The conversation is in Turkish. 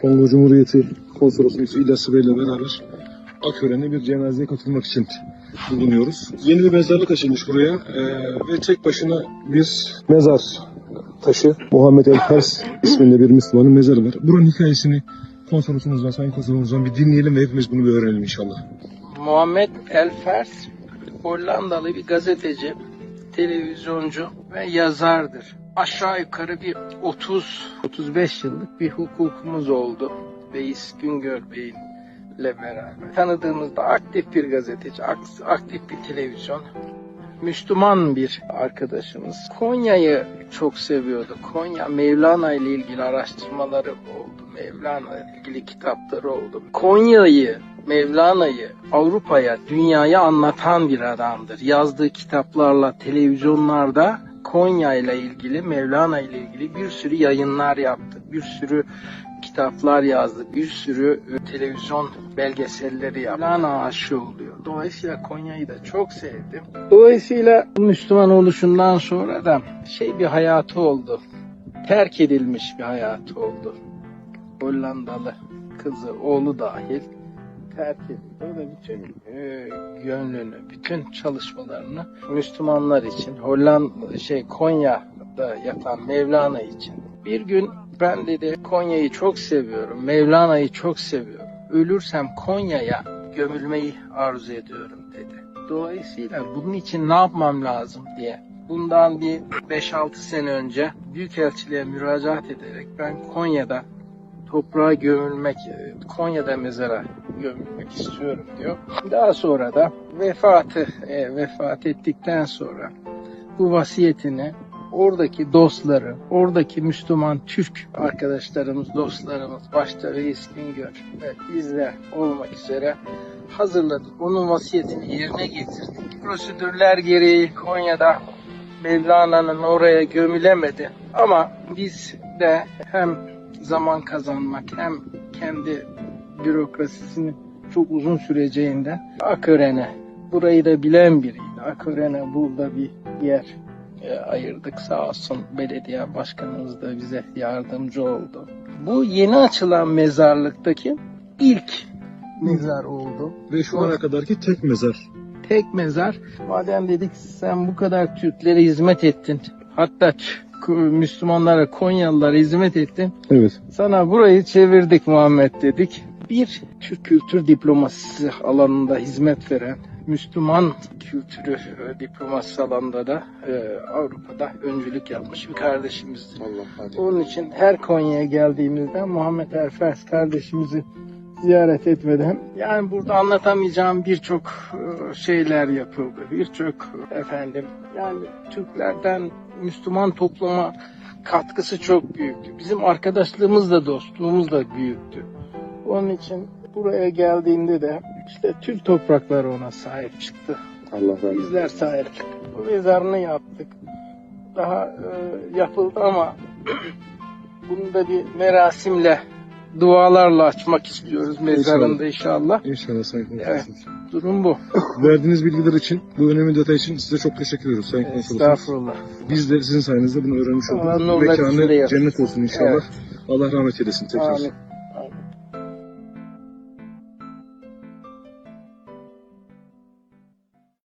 Kongo Cumhuriyeti Konsolosumuz İlyas Bey ile beraber Akören'e bir cenazeye katılmak için bulunuyoruz. Yeni bir mezarlık açılmış buraya ee, ve tek başına bir mezar taşı Muhammed El Pers isminde bir Müslümanın mezarı var. Buranın hikayesini konsolosumuzdan, sayın konsolosumuzdan bir dinleyelim ve hepimiz bunu bir öğrenelim inşallah. Muhammed Elfers Hollandalı bir gazeteci, televizyoncu ve yazardır. Aşağı yukarı bir 30-35 yıllık bir hukukumuz oldu. Beyiz Güngör Bey'in ile beraber. Tanıdığımızda aktif bir gazeteci, ak- aktif bir televizyon, Müslüman bir arkadaşımız. Konya'yı çok seviyordu. Konya Mevlana ile ilgili araştırmaları oldu. Mevlana ile ilgili kitapları oldu. Konya'yı, Mevlana'yı Avrupa'ya, dünyaya anlatan bir adamdır. Yazdığı kitaplarla televizyonlarda Konya ile ilgili, Mevlana ile ilgili bir sürü yayınlar yaptı. Bir sürü kitaplar yazdı. Bir sürü e, televizyon belgeselleri yaptı. Mevlana aşığı oluyor. Dolayısıyla Konya'yı da çok sevdim. Dolayısıyla Müslüman oluşundan sonra da şey bir hayatı oldu. Terk edilmiş bir hayatı oldu. Hollandalı kızı, oğlu dahil terk. O da bütün e, gönlünü, bütün çalışmalarını Müslümanlar için, Hollanda şey Konya'da yatan Mevlana için. Bir gün ben dedi Konya'yı çok seviyorum, Mevlana'yı çok seviyorum. Ölürsem Konya'ya gömülmeyi arzu ediyorum dedi. Dolayısıyla bunun için ne yapmam lazım diye bundan bir 5-6 sene önce Büyükelçiliğe müracaat ederek ben Konya'da toprağa gömülmek, e, Konya'da mezara gömülmek istiyorum diyor. Daha sonra da vefatı e, vefat ettikten sonra bu vasiyetini oradaki dostları, oradaki Müslüman Türk arkadaşlarımız, dostlarımız, başta Reis Güngör ve bizler olmak üzere hazırladık. Onun vasiyetini yerine getirdik. Prosedürler gereği Konya'da Mevlana'nın oraya gömülemedi. Ama biz de hem zaman kazanmak hem kendi bürokrasisini çok uzun süreceğinde Akören'e burayı da bilen biriydi. Akören'e burada bir yer e, ayırdık sağ olsun belediye başkanımız da bize yardımcı oldu. Bu yeni açılan mezarlıktaki ilk mezar oldu. Ve şu ana kadarki tek mezar. Tek mezar. Madem dedik sen bu kadar Türklere hizmet ettin. Hatta Müslümanlara, Konyalılara hizmet ettin. Evet. Sana burayı çevirdik Muhammed dedik. Bir Türk kültür diplomasisi alanında hizmet veren Müslüman kültürü e, diplomasisi alanında da e, Avrupa'da öncülük yapmış bir kardeşimizdir. Allah Onun için her Konya'ya geldiğimizde Muhammed Erfers kardeşimizi ziyaret etmeden yani burada anlatamayacağım birçok e, şeyler yapıldı. Birçok efendim yani Türklerden Müslüman topluma katkısı çok büyüktü. Bizim arkadaşlığımız da dostluğumuz da büyüktü. Onun için buraya geldiğinde de işte Türk toprakları ona sahip çıktı. Allah razı olsun. Bizler sahip çıktık. Bu mezarını yaptık. Daha e, yapıldı ama bunu da bir merasimle dualarla açmak istiyoruz mezarında inşallah. İnşallah sayın konsolosumuz. Durum bu. Verdiğiniz bilgiler için, bu önemli detay için size çok teşekkür ediyoruz sayın konsolosumuz. Estağfurullah. Biz de sizin sayenizde bunu öğrenmiş olduk. Mekanı cennet olsun inşallah. Evet. Allah rahmet eylesin tekrar. Amin.